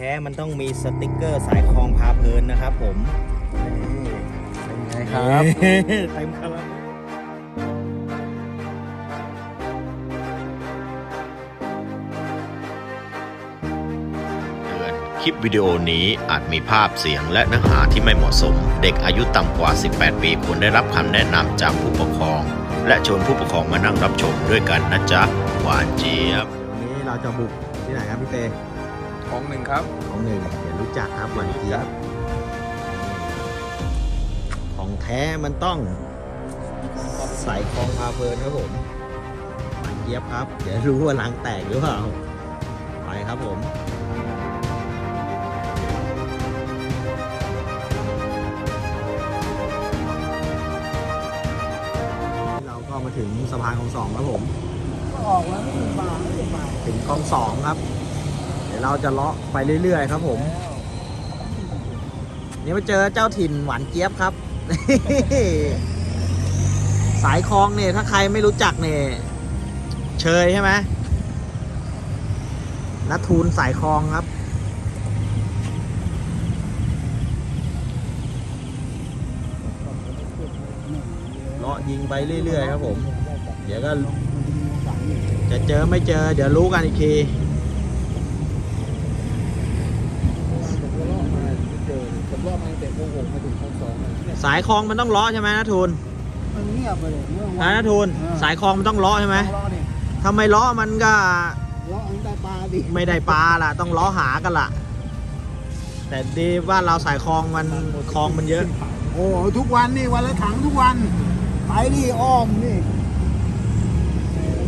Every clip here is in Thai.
ท้มันต้องมีสติกเกอร์สายคลองพาเพลินนะครับผมเป็นไงครับเต็มคาราบเตือนคลิปวิดีโอนี้อาจมีภาพเสียงและเนื้อหาที่ไม่เหมาะสม เด็กอายุต่ำกว่า 18 ปีควรได้รับคำแนะนำจากผู้ปกครอง และชวนผู้ปกครองมานั่งรับชมด้วยกันนะจ๊ะ หวานเจี๊ยบ วันนี้เราจะบุกที่ไหนครับพี่เตของ หนึ่งครับ ของหนึ่งเดี๋ยวรู้จักครับหวันเจี๊ยบของแท้มันต้องสายคลองพาเพลินครับผมหวันเจี๊ยบครับ เดี๋ยวรู้ว่ารังแตกหรือเปล่า ไปครับผมเราก็มาถึงสะพานของสองแล้วผม ออกแล้วไม่ถึงบาทไม่ถึงบาทถึงกองสองครับเดี๋ ยวเราจะเลาะไปเรื่อยๆครับผม นี่มาเจอเจ้าถิ่นหวานเจี๊ยบครับ สายคลองเนี่ยถ้าใครไม่รู้จักเนี่ยเชยใช่ไหมนัทูลสายคลองครับ เลาะยิงไปเรื่อยๆครับผม เดี๋ยวก็จะเจอไม่เจอ เดี๋ยวรู้กันอีกที ผมรอบมาตั้งแต่โมหกมาถึงโมสองเนี่ย สายคลองมันต้องเลาะใช่ไหมนัทูลมันเงียบไปเลยเมื่อนะวานนัทูลสายคลองมันต้องเลาะใช่ไหมรอเนี่ยถ้าไม่เลาะมันก็รออันได้ปลาดิไม่ได้ปลาล่ะ ต้องเลาะหากันล่ะ แต่ดีว่าเราสายคลองมันคลองมันเยอะ โอ้ทุกวันนี่วันละถังทุกวันไปนี่อ้อมนี่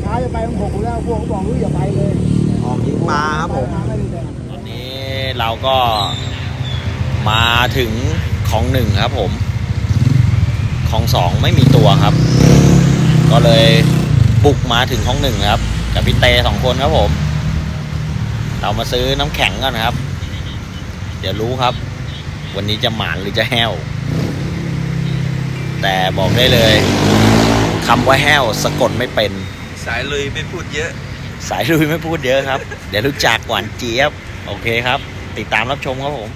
ช้าจะไปมันหกแล้วพวกเขาบอกว่าอย่าไปเลยออกยิงปลาครับผม ไปไม่ได้แต่ตอนนี้เราก็มาถึงของหนึ่งครับผม ของสองไม่มีตัวครับ ก็เลยบุกมาถึงของหนึ่งครับ กับพี่เตสองคนครับผม เรามาซื้อน้ำแข็งกันครับ เดี๋ยวรู้ครับ วันนี้จะหมานหรือจะแห้ว แต่บอกได้เลยคำว่าแห้วสะกดไม่เป็น สายเลยไม่พูดเยอะ สายลุยไม่พูดเยอะครับ เดี๋ยวรู้จักหวานเจี๊ยบ โอเคครับ ติดตามรับชมครับผม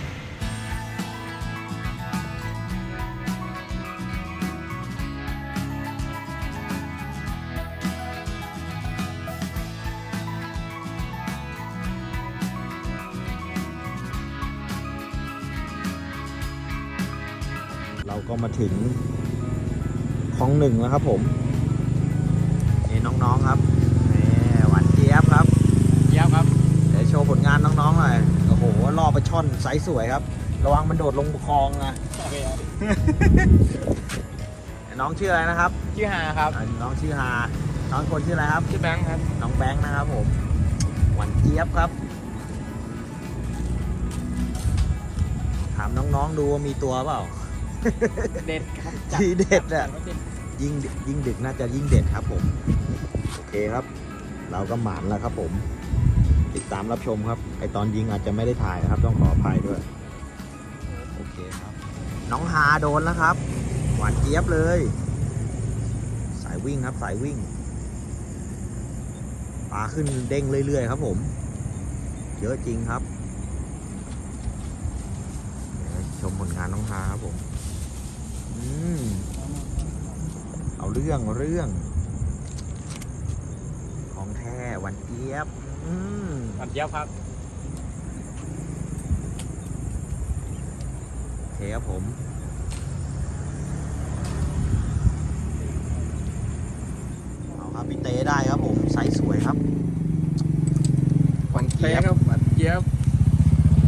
เราก็มาถึงคลองหนึ่งแล้วครับผมนี่น้องๆครับนี่หวานเจี๊ยบครับเยี่ยมครับเดี๋ยวโชว์ผลงานน้องๆหน่อยโอ้โหล่อปลาช่อนไซส์สวยครับ ระวังมันโดดลงคลองนะน้องชื่ออะไรนะครับ ชื่อฮาครับอ่าน้องชื่อฮาน้องคนชื่ออะไรครับ ชื่อแบงค์ครับ น้องแบงค์นะครับผมหวานเจี๊ยบครับ ถามน้องๆดูว่ามีตัวเปล่า เด็ดครับทีเด็ดอะยิ่งยิ่งดึกน่าจะยิ่งเด็ดครับผม โอเคครับ เราก็หมานแล้วครับผม ติดตามรับชมครับ ไอตอนยิงอาจจะไม่ได้ถ่ายนะครับ ต้องขออภัยด้วย โอเคครับ น้องฮาโดนแล้วครับ หวานเจี๊ยบเลย สายวิ่งครับ สายวิ่งปลาขึ้นเด้งเรื่อยๆครับผม เยอะจริงครับเดี๋ยวชมผลงานน้องฮาครับผมอืม เอาเรื่องเอาเรื่อง ของแท้หวันเจี๊ยบอืมมันเยี่ยมครับโอเคครับผม เอาครับพี่เต้ได้ครับผมไซส์สวยครับ หวานเจี๊ยบครับหวานเจี๊ยบ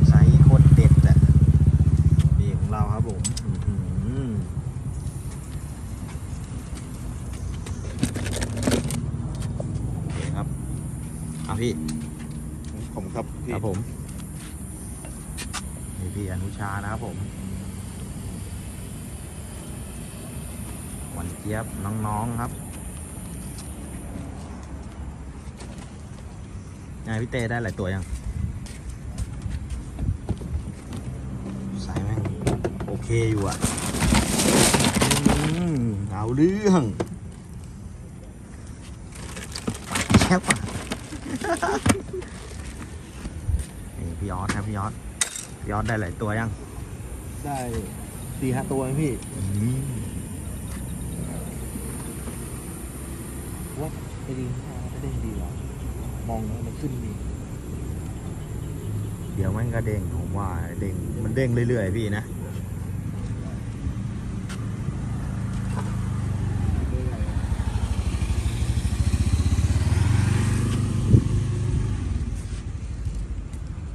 ไซส์โคตรเด็ดอะนี่ของเราครับผมอื้อหือโอเคครับเอา พี่ ผมครับคพี่รับผม นี่พี่อนุชานะครับผมหวันเจี๊ยบน้องๆครับไงพี่เต้ได้หลายตัวยังใส่แม่งโอเคอยู่อะอืมเอาเรื่องแคบอะ นี่พี่ออสครับพี่ออส ย อดได้หลายตัวยัง ได้สี่ห้าตัวพี่ว่าไปดีไม่ได้ดีหรอมองแล้วมันขึ้นดี เดี๋ยวมันก็เด้งผมว่าเด้งมันเด้งเรื่อยๆพี่นะ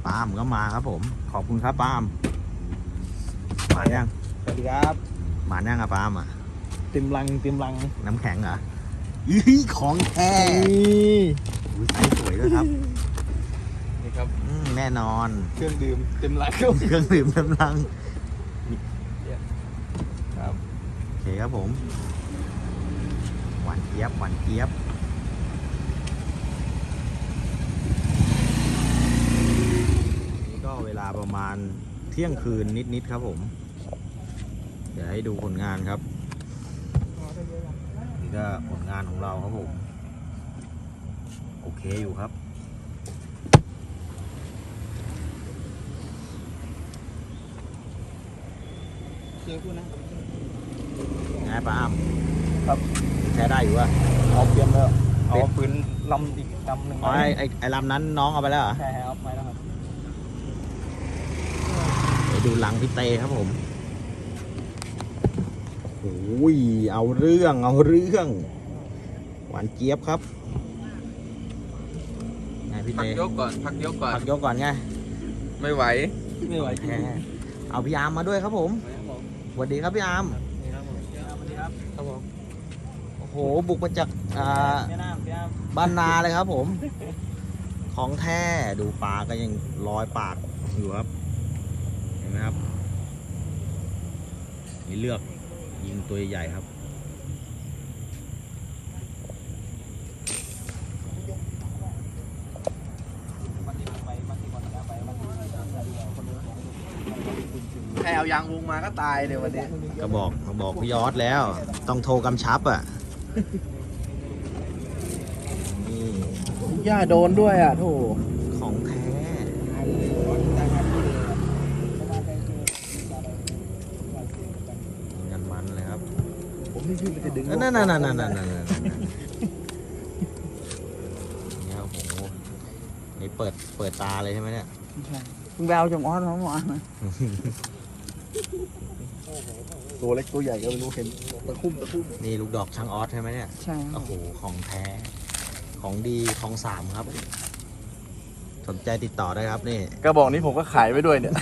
ปาล์ม ก็มาครับผม ขอบคุณครับปาล์มหมานยังสวัสดีครับหมานยังอะปาล์มอะเต็มลังเต็มลังน้ำแข็งเหรออีของแท้นี่อุ๊ยไซส์สวยด้วยครับนี่ครับอืมแน่นอน เครื่องดื่มเต็มลังเครื่องดื่มกำลังครับโอเคครับผมหวานเจี๊ยบหวานเจี๊ยบ นี่ก็เวลาประ มาณเที่ยงคืนนิดๆครับผม เดี๋ยวให้ดูผลงานครับ นี่ก็ผลงานของเราครับผม โอเคอยู่ครับเจอคุณนะไงป้าอ้ำครับใช้ได้อยู่อะเอาเตรียมแล้วเป็เอาดปืนลำอีกลำหนึ่งอ๋อไอไอ้ไอลำนั้นน้องเอาไปแล้วเหรอ ใช่ครับไปแล้วครับไป ดูหลังพี่เตครับผมโอ้ยเอาเรื่องเอาเรื่อง หวานเจี๊ยบครับไงพี่พัเตกยกก่อน พักยกก่อนพักยกก่อนไงไม่ไหว ไม่ไหวจริงแหมเอาพี่อาร์มมาด้วยครับผมสวัสดีครับพี่อาร์มนี่ครับผมสวัสดีครับครับผมโอ้โหบุกมาจากอ่า พี่น้ำพี่น้ำบ้านนาเลยครับผม ของแท้ดูปลาก็ยังลอยปากอยู่ครับเห็ นไหมครับนี่เลือกยิงตัวใหญ่ครับ ใครเอายางวงมาก็ตายเดี๋ยววันนี้ก็บอกก็บอกพี่ยอดแล้ว ต้องโทรกำชับอะนี่ย่าโดนด้วยอะโถของแท้กันมันเลยครับ ผมไม่คิดว่าจะดึงนั่นนั่นนั่นนั่นนั่นนั่นเนี่ยโอ้โหนี่เปิดเปิดตาเลยใช่ไหมเนี่ยมึงไปเอาจงออสมาเมื่อนตัวเล็กตัวใหญ่ก็ไม่รู้เห็นตะคุ่มตะคุ่มนี่ลูกดอกช่างออสใช่ไหมเนี่ยใช่โอ้โหของแท้ของดีของสามครับ สนใจติดต่อได้ครับนี่กระบอกนี้ผมก็ขายไปด้วยเนี่ย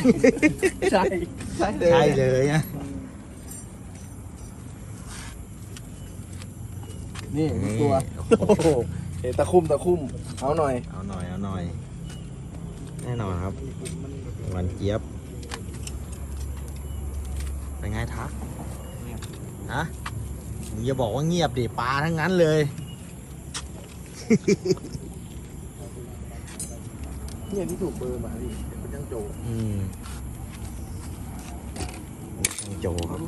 ใช่ ใช่เลยใช่เลยนะ นี่นี่ตัวโอ้โหโอ้โหเห็นตะคุ่มตะคุ่มเอาหน่อยเอาหน่อยเอาหน่อย แน่นอนครับหวันเจี๊ยบ เป็นไงทักฮะมึงอย่าบอกว่าเงียบดิปลาทั้งนั้นเลย เนี่ยที่ถูกเบอร์มาพี่เป็นช่างโจอืมช่างโจครับ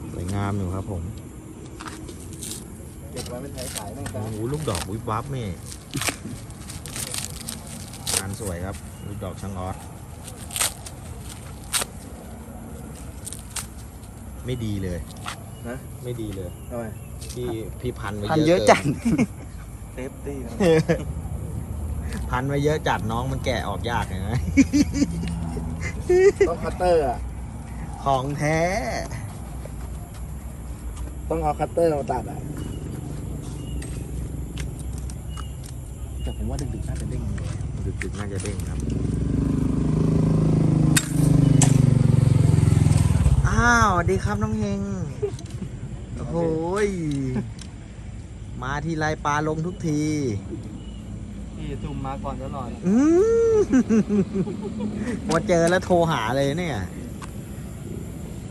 ส วยงามอยู่ครับผมเก็บไว้เป็นไทยขายตั้งแต่โอ้โหลูกดอกวิบวับนี่งานสวยครับ ลูกดอกช่างออสไม่ดีเลยนะไม่ดีเลยทำไมพี่พี่พันไว้พันเยเยอะอะเกิจัดนเซฟตี้นะพันไว้เยอะจัดน้องมันแกะออกยากนะต้องคัตเตอร์อะของแท้ ต้องเอาคัตเตอร์มาตัดอะแต่ผมว่าดึกๆน่าจะเด้งดึกๆน่าจะเด้งครับ อ้าวสวัสดีครับน้องเฮง โอ้โหยมาทีไรปลาลงทุกที พี่จุ่มมาก่อนตลอด อืม พอเจอแล้วโทรหาเลยเนี่ย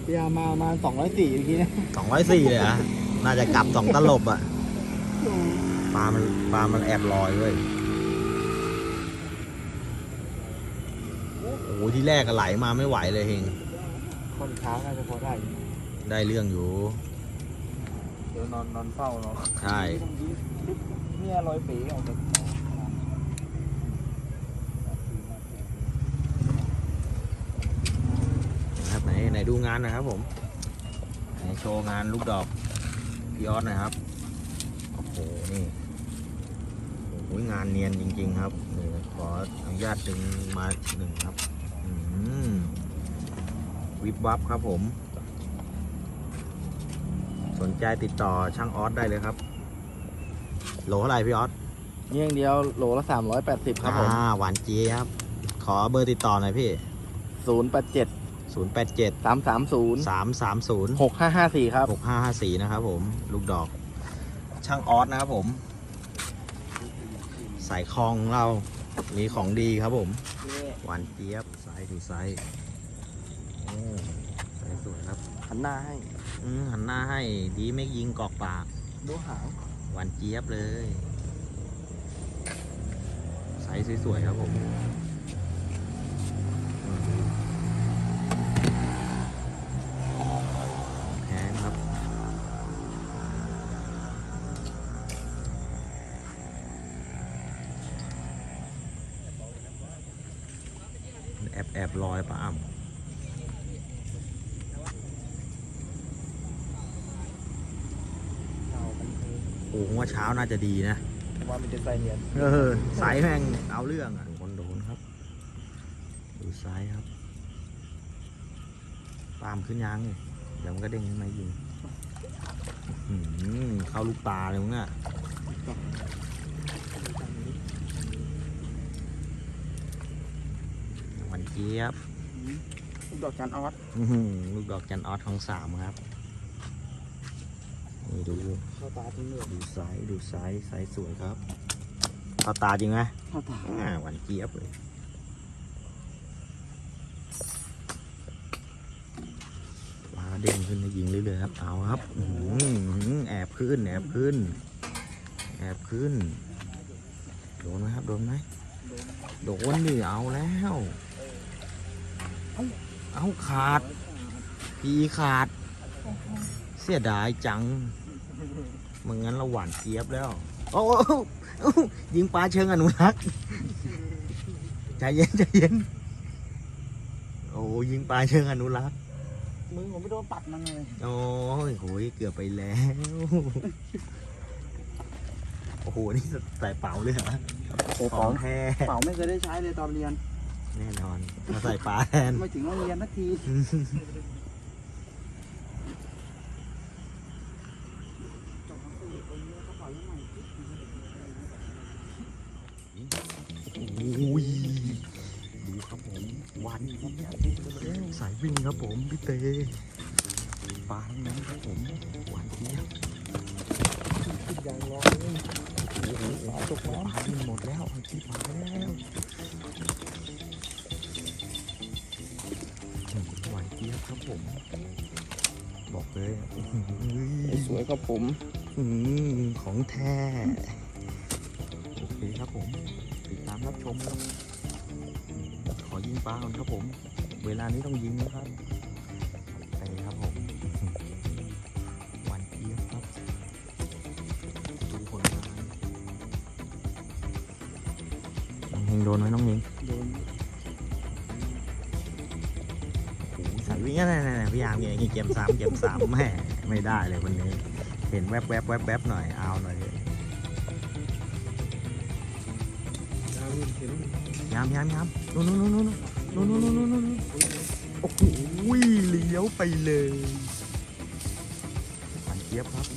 พี่อามามาสองร้อยสี่เมื่อกี้นะสองร้อยสี่เลยเหรอะน่าจะกลับสองตลบอะปลามันปลามันแอบลอยเว้ยโอ้โหที่แรกก็ไหลมาไม่ไหวเลยเฮงค่อนข้างน่าจะพอได้ได้เรื่องอยู่ เดี๋ยวนอนนอนเฝ้าเนาะใช่ เนี่ยรอยปีออกจาก ดูงานหนะครับผมไหนโชว์งานลูกดอกพี่ออสหนะครับ โอ้โห นี่โอ้โหงานเนียนจริง ๆ ครับนี่ขออนุญาตดึงมาหนึ่งครับอืมวิบวับครับผม สนใจติดต่อช่างออสได้เลยครับ โหลเท่าไหร่พี่ออสเงี้ยงเดียวโลละสามร้อยแปดสิบครับผมอ่าหวานเจี๊ยบ ขอเบอร์ติดต่อหน่อยพี่ศูนย์แปดเจ็ด 087สามสามศูนย์330หกห้าห้าสี่ครับ6554นะครับผม ลูกดอก ช่างออสนะครับผม สายคลองของเรา มีของดีครับผม หวานเจี๊ยบไซส์ดูไซส์โอ้ไซส์สวยครับ หันหน้าให้อืมหันหน้าให้ดีไม่ยิงกอกปาก ดูหางหวานเจี๊ยบเลย ไซส์สวยๆครับผม โอ้โหว่าเช้าน่าจะดีนะ ว่ามันจะใส่เนียนเออสายแม่งเอาเรื่องอะคนโดนครับ ดูซ้ายครับ ตามขึ้นยังนี่เดี๋ยวมันก็เด้งขึ้นมายิงอื้อหือเข้าลูกตาเลยมึงอะหวันเจี๊ยบดอกจันออสอื้อหือลูกดอกจันออสของสามครับ นี่ดูเข้าตาทิ้งเลยดูไซส์ดูไซส์ไซส์สวยครับเข้าตาจริงไหมเข้าตาอ่าหวานเจี๊ยบเลยมาเด้งขึ้นนะยิงเรื่อยๆครับเอาครับอื้อหือแอบขึ้นแอบขึ้น แอบขึ้น โดนไหมครับโดนไหมโดนดิเอาแล้วเอาขาดพีขาด เสียดายจัง มึงงั้นเราหวานเจี๊ยบแล้ว โอ้โหโอ้โหยิงปลาเชิงอนุรักษ์ใจเย็นใจเย็น โอ้ยิงปลาเชิงอนุรักษ์มือผมไม่โดนปัดมันเลย โอ้ยโหยเกือบไปแล้ว โอ้โห นี่ใส่เป๋าเลยเหรอโอ้ขเป๋าองแท้เป๋าไม่เคยได้ใช้เลยตอนเรียน แน่นอน มาใส่ปลาแทน ไม่ถึงโรงเรียนสักที อุ้ยดูครับผมวันครับสาย วิ่งครับผมพี่เตปลาทั้งนั้นครับผมหวานเจี๊ยบอย่างร้อนโอ้โหปลาตกน้ำปลาวิ่งหมดแล้วที่ปลาแล้วหวานเจี๊ยบครับผม บอกเลยอื้อหือสวยครับผมอืมของแท้โอเคครับผมติดตามรับชมครับขอยิงปลาก่อนครับผม เวลานี้ต้องยิงนะครับไปครับผมหวานเจี๊ยบครับดูผลงานน้องเฮงโดนไหมน้องเฮงโดนโอ้โหสายวิ่งนั่นๆๆพี่ยามเงี้ยเกมสามเกมสามแม่ไม่ได้เลยวันนี้ เห็นแวบแวบแวบแวบหน่อยเอาหน่อยเลยดาวรุ่นเห็นยามยามยามนู่นนู่นนู่น นู่นนู่นนู่นนู่นโอ้โหเลี้ยวไปเลยหวานเจี๊ยบครับ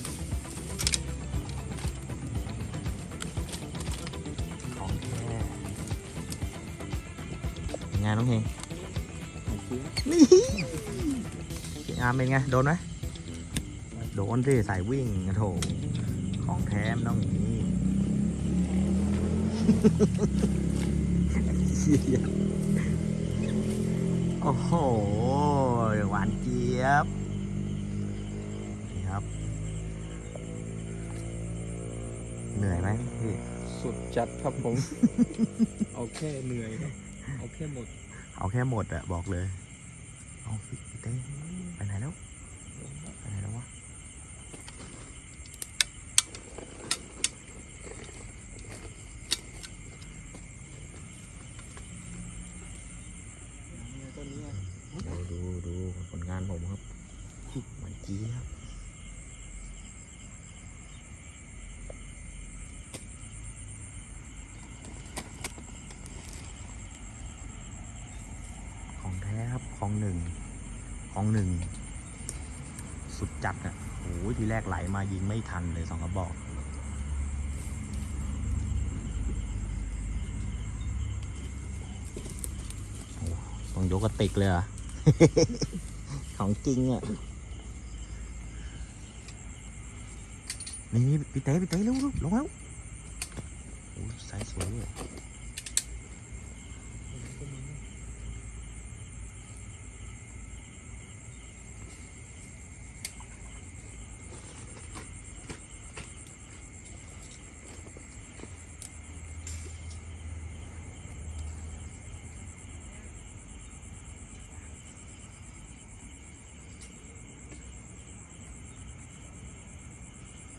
ของแท้เป็นน้องเฮงนี่พี่อาร์มเป็นไง โดนไหมโดนสิสายวิ่งโถของแท้มันต้องอย่างนี้เหี้ย โอ้โห หวานเจี๊ยบ นี่ครับ เหนื่อยไหมพี่สุดจัดครับผม เอาแค่เหนื่อยครับ เอาแค่หมด เอาแค่หมดอะบอกเลย เอาพี่เต้ไปไหนแล้ว ไปไหนแล้ววะ ต้นนี้ ดูดูดูผลงานผมครับหวานเจี๊ยบของแท้ครับข องหนึ่งของหนึ่ง สุดจัดอะโอ้ยทีแรกไหลมายิงไม่ทันเลยสองกระบอกต้องยกกระติกเลยอะ ของจริงอะ นี่นี่พี่เต้พี่เต้เร็วๆลงแล้วโอ้ยสายสวยเลย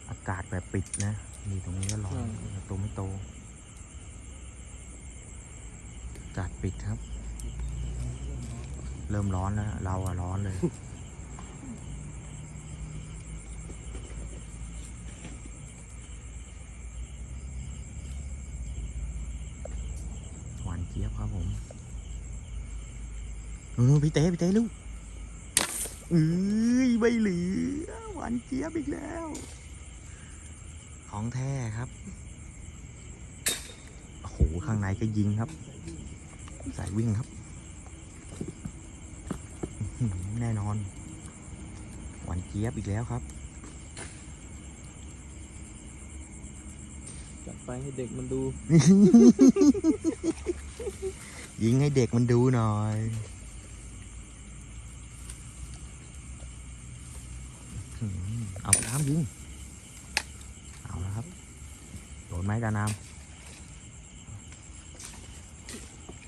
อา กาศแบบปิดนะนี่ตรงนี้ก็ร้อนโตไม่โตอากาศปิดครับ เริ่มร้อนแล้ว เราอะร้อนเลย หวานเจี๊ยบครับผมนู่นๆพี่เต้พี่เต้ลูกเอ้ยไม่เหลือหวานเจี๊ยบอีกแล้ว ของแท้ครับ โอ้โห ข้างในก็ยิงครับ สายวิ่งครับอื้อหือแน่นอน หวานเจี๊ยบอีกแล้วครับ จัดไปให้เด็กมันดู ยิงให้เด็กมันดูหน่อยอื้อหือเอาน้ำยิง เอาแล้วครับ โดนไหมตาน้ำ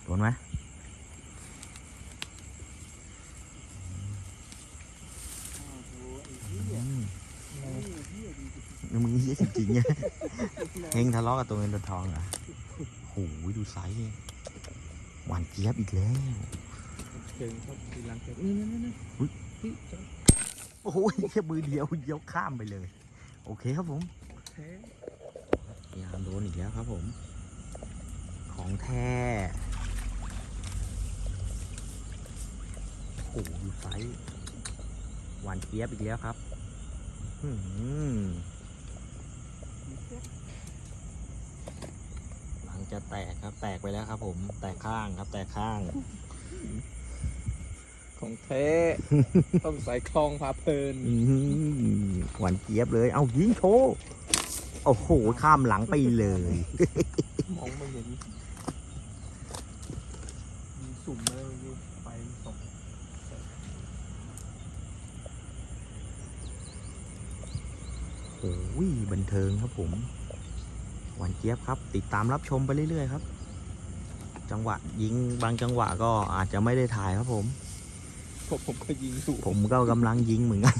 โดนไหมอืมมึงเหี้ยจริงๆเนี่ยเฮงทะเลาะกับตัวเงินตัวทองเหรอะโอ้โหดูไซส์ดิหวานเจี๊ยบอีกแล้วเก่งครับทีหลังเก่งนี่นี่นี่อุ๊ยพี่จัดโอ้ยแค่มือเดียวเดียวข้ามไปเลย โอเคครับผมแท้ ยามโดนอีกแล้วครับผม ของแท้โอ้โหดูไซส์หวานเจี๊ยบอีกแล้วครับอื้อหือหลังจะแตกครับ แตกไปแล้วครับ ผม แตกข้างครับ แตกข้าง ของแท้ต้องใส่คลองพาเพลินอื้อหือหวานเจี๊ยบเลย เอายิงโชว์ โอ้โห ข้ามหลังไปเลย มองไม่เห็นมีสุ่มอะไรอยู่ไปส่งโอ้ยบันเทิงครับผม หวานเจี๊ยบครับ ติดตามรับชมไปเรื่อยๆครับ จังหวะยิงบางจังหวะก็อาจจะไม่ได้ถ่ายครับผมพวกผมก็ยิงอยู่ผมก็กำลังยิงเหมือนกัน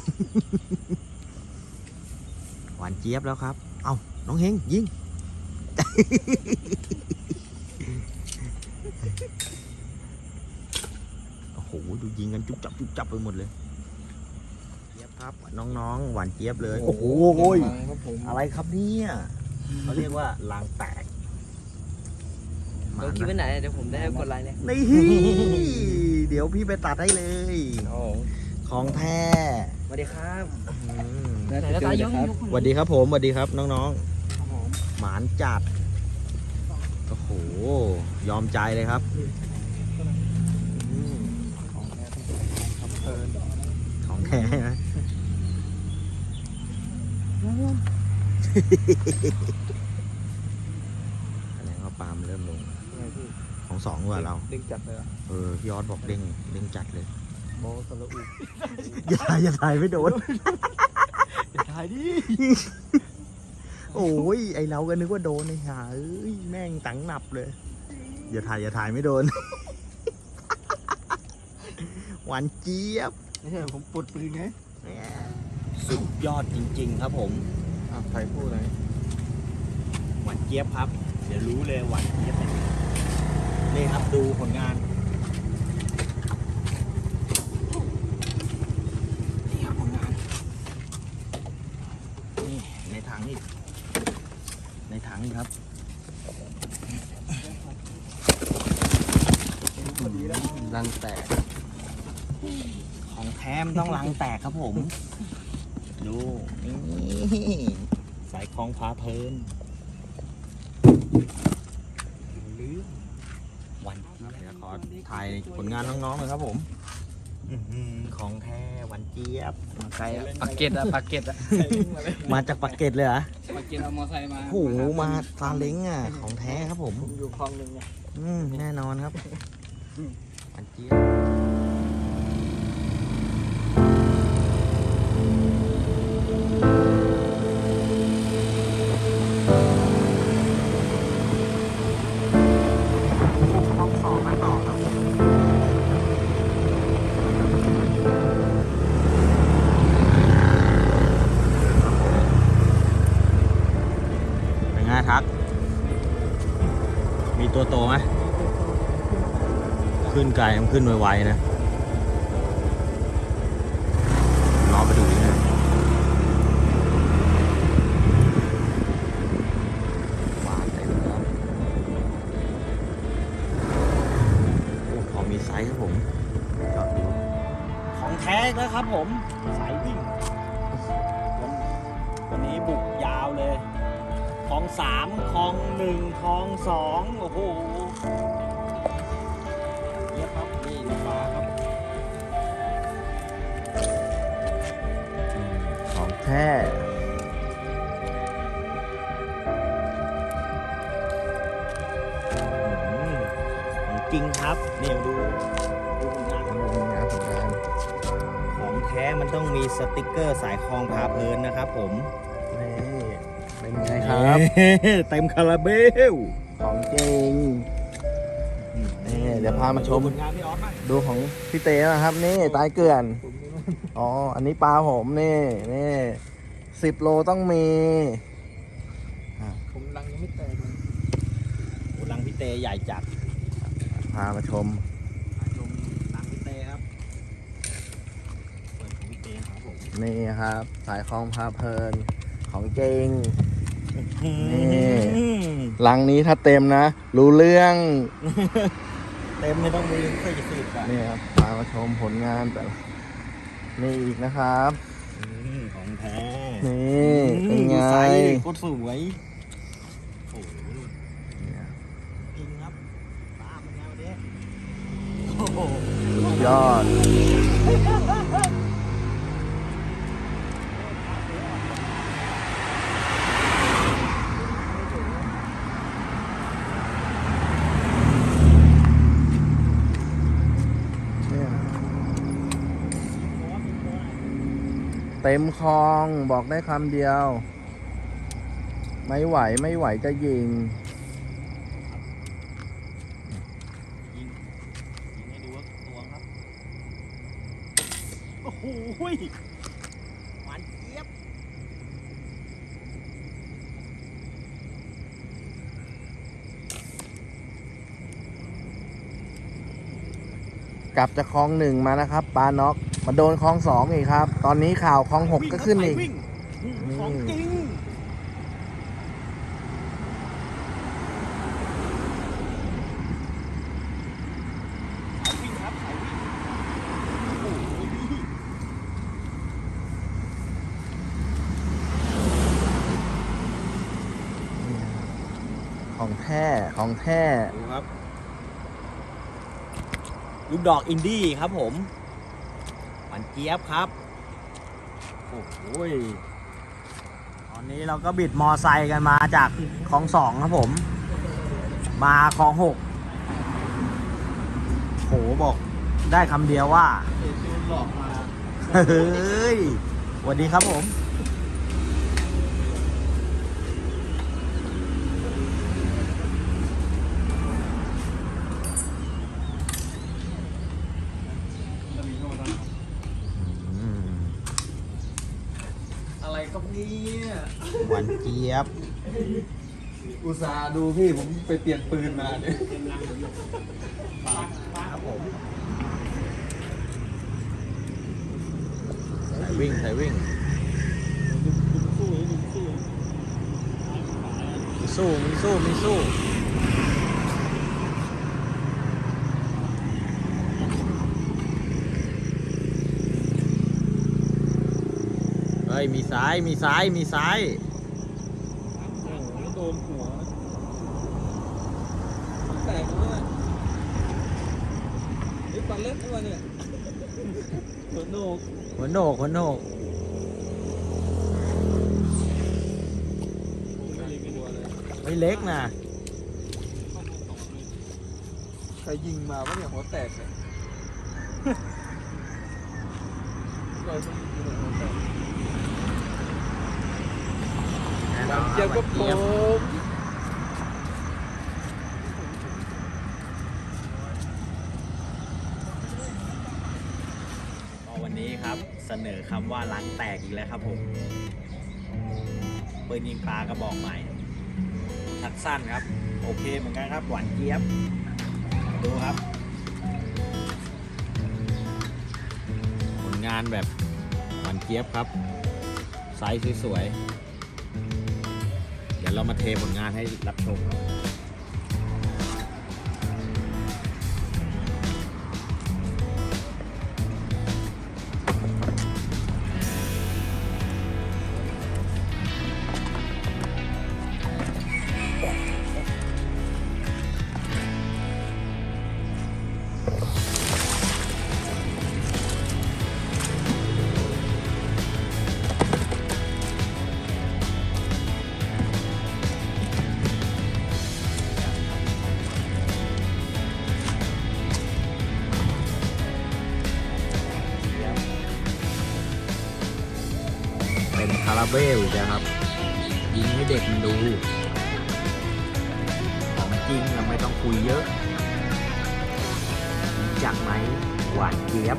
หวานเจี๊ยบแล้วครับ เอาน้องเฮงยิง โอ้โห ดูยิงกันจุบจับจุบจับไปหมดเลยเจี๊ยบครับ น้องๆ หวานเจี๊ยบเลย โอ้โหครับผมอะไรครับเนี่ยเขาเรียกว่าลางแตกเดี๋ยวคลิปไว้ไหน เดี๋ยวผมได้กดไลค์เลยนี่เดี๋ยวพี่ไปตัดให้เลยโอ้ของแท้สวัสดีครับ อืมไหนแล้วตายกยกสวัสดีครับผมสวัสดีครับน้องๆ หมานจัด โอ้โห ยอมใจเลยครับอืมของแท้ต้องใส่คลองพาเพลินของแท้ไหมแสดงว่าปาล์มเริ่มลงไงพี่ของสองกว่าเรา เด้งจัดเลยอะเออพี่ออสบอกเด้งเด้งจัดเลย โบสระอุ อย่าอย่าถ่ายไม่โดนอย่า ถ่ายดิ โอ้ย ไอเราก็นึกว่าโดนไอ้ห่าเอ้ยแม่งตังหนับเลย อย่าถ่ายอย่าถ่ายไม่โดน หวานเจี๊ยบ ไม่ใช่ผมปลดปืนไงแหมสุดยอดจริง ๆ ครับผม อะใครพูดไหนหวานเจี๊ยบครับ เดี๋ยวรู้เลยหวานเจี๊ยบเป็นไงนี่ครับดูผลงาน ถังอีก ในถังอีกครับรังแตก ของแท้มต้องรังแตกครับผม ดูนี่สายคล้องฟ้าเพลินวันเดี๋ยวขอถ่ายผลงานน้องๆเลยครับผม อื้อหือของแท้วันเจี๊ยบ มาไกลอะปากเก็ตอะปากเก็ตอะมาจากปากเกร็ดเลยเหรอปากเก็ตเอามอไซค์มาโอ้โหมาซาเล้งอะของแท้ครับผมอยู่คลองหนึ่งอะอืมแน่นอนครับวันเจี๊ยบ กายมันขึ้นไวๆนะ ริงครับเนี่ยดูดูผลงานครับดูงานผลงานของแท้มันต้องมีสติกเกอร์สายคลองพาเพลินนะครับผมนี่เป็นไงครับเต็มคาราเบลของจริงนี่เดี๋ยวพามาชมผลงานพี่ออฟบ้างดูของพี่เต้นะครับ นี่ตายเกลื่อนอ๋ออันนี้ปลาผมนี่นี่สิบโลต้องมีผมรังยังไม่แตกเลยโอ้ลังพี่เตใหญ่จัด พามาชมชมลังพี่เตครับเปิดของพี่เตครับผมนี่ครับ สายคลองพาเพลินของจริงนี่อืมลังนี้ถ้าเต็มนะ รู้เรื่อง เต็มไม่ต้องมีสี่สิบอะนี่ครับพามาชมผลงานแต่ละนี่อีกนะครับอืมของแท้นี่เป็นไงดูไซส์ดิโคตรสวยโอ้โหจริงครับตามเป็นไงวันนี้โอ้โห สุด ยอดเนี่ยเต็มคลองบอกได้คำเดียว ไม่ไหวไม่ไหวจะยิง ยิงยิงให้ดูว่าตัวครับ โอ้โหหวานเจี๊ยบกลับจากคลองหนึ่งมานะครับปลาน็อกมาโดนคลองสองอีกครับ ตอนนี้ข่าวคลองหกก็ขึ้นอีกวิ่งของจริงสายวิ่งครับสายวิ่งโอ้โห ของ แท้ของแท้ดูครับ ลูกดอกอินดี้ครับผมหวานเจี๊ยบครับ โอ้โหยตอนนี้เราก็บิดมอไซค์กันมาจากคลองสองครับผม มาคลองหกโหบอกได้คำเดียวว่าหลอกมาเฮ้ยสวัสดีครับผมียบ อุตส่าห์ดูพี่ผมไปเปลี่ยนปืนมาเนี่ยครับผมสวิ่งสายวิ่งมสู้มีสู้มีสู้เฮ้ยมีสายมีสายมีสาย นหัวแตกเลยนี่ปลาเล็กวะเนี่ยหัวโหนกหัวโหนกหัวโหนกไม่ได้กลัวเลยไม่เล็กนะใครยิงมาวะเนี่ยหัวแตกเนี่ยลอยมันยิงหัวแตก เกี่ยวกับผมวันนี้ครับเสนอคำว่าล้างแตกอีกแล้วครับผมปืนยิงปลากระบอกใหม่ชักสั้นครับ โอเคเหมือนกันครับ หวานเจี๊ยบ ดูครับ ผลงานแบบหวานเจี๊ยบครับไซส์สวยๆ ดี๋ยวเรามาเทผลงานให้รับชมครับ ด็กมันดู ของจริงเราไม่ต้องคุยเยอะรู้จักไหมหวานเจี๊ยบ